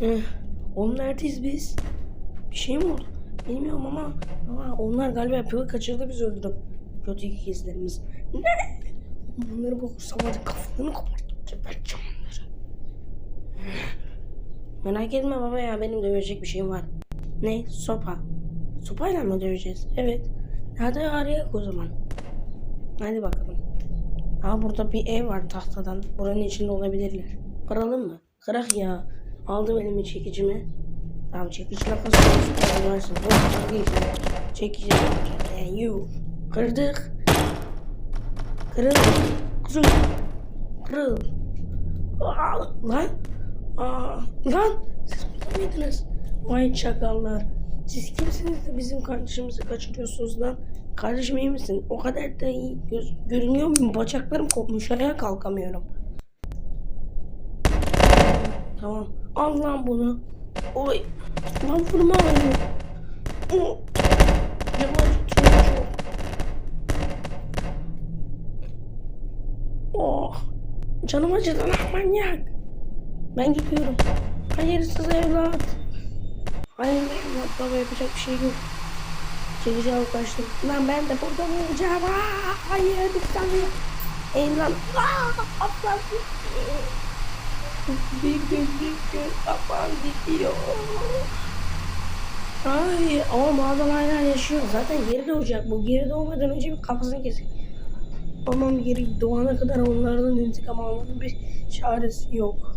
Eh, oğlum neredeyiz biz? Bir şey mi oldu? Bilmiyorum ama, ama onlar galiba yapıyor kaçırdı bizi öldürüp. Kötü ikizlerimiz. Ne? Bunları bulursam hadi kafalarını kopartıp geberteceğim onları. Merak etme baba ya benim dövecek bir şeyim var. Ne? Sopa. Sopayla mı döveceğiz? Evet. Hadi arayak o zaman. Hadi bakalım. Aa burada bir ev var tahtadan. Buranın içinde olabilirler. Kıralım mı? Kırak ya. Aldım elime çekicimi. Tamam çekici. Bu değil. Çekici. Yani you. Kırdık. Kırıl. Kırıl. Kırıl. Aa, lan. Aa, lan. Siz burada mıydınız? Vay çakallar. Siz kimsiniz de bizim kardeşimizi kaçırıyorsunuz lan? Kardeşim iyi misin? O kadar da iyi göz, görünüyor muyum? Bacaklarım kopmuş. Ayağa kalkamıyorum. Tamam. Al lan bunu. Oy. Lan vurma. Oh. Yavaş çok. Oh. Canım acıdı lan manyak. Ben gidiyorum. Hayırsız evlat. Hayır evlat baba yapacak bir şey yok. Çekici alıp kaçtım. Lan ben de burada mı olacağım? Aa, hayır bir saniye. Ey lan. Aa, gitti. Bir gün bir gün kafam gidiyor. Ay ama mağazalar hala yaşıyor. Zaten geri doğacak bu. Geri doğmadan önce bir kafasını kesik. Babam geri doğana kadar onlardan intikam almanın bir çaresi yok.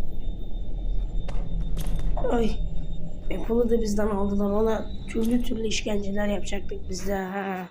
Ay. Apple'ı da bizden aldılar. Ona türlü türlü işkenceler yapacaktık biz de. Ha.